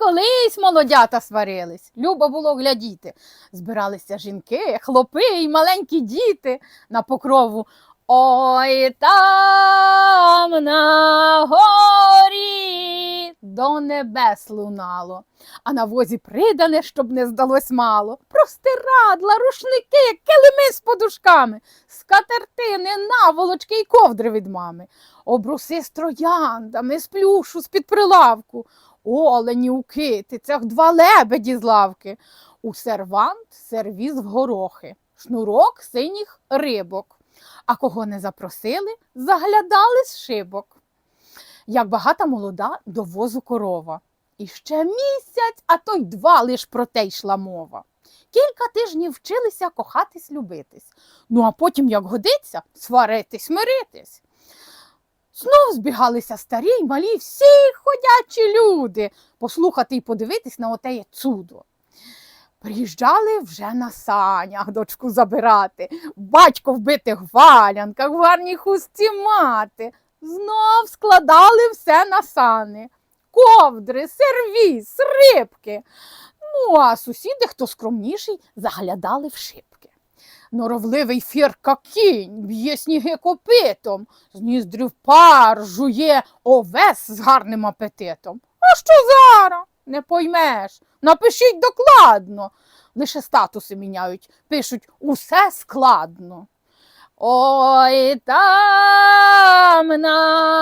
колись молодята сварились. Любо було глядіти. Збиралися жінки, хлопи і маленькі діти на покрову. Ой там на горі до небес лунало, а на возі придане, щоб не здалось мало. Простирадла, рушники, килими з подушками, скатертини, наволочки й ковдри від мами, обруси з трояндами, з плюшу, з-під прилавку, олені у китицях, два лебеді з лавки, у сервант сервіз в горохи, шнурок синіх рибок. А кого не запросили, заглядали з шибок. Як багата молода до возу корова. І ще місяць, а то й два лиш про те йшла мова. Кілька тижнів вчилися кохатись, любитись. Ну а потім, як годиться, сваритись, миритись. Знов збігалися старі й малі всі ходячі люди послухати і подивитись на отеє цудо. Приїжджали вже на санях дочку забирати, батько в валянках, в гарній хустці мати. Знов складали все на сани. Ковдри, сервіс, рибки. Ну, а сусіди, хто скромніший, заглядали в шибки. Норовливий фірка кінь б'є сніги копитом, з ніздрів пар жує овес з гарним апетитом. А що зараз? Не поймеш. Напишіть докладно. Лише статуси міняють, пишуть усе складно. Ой там на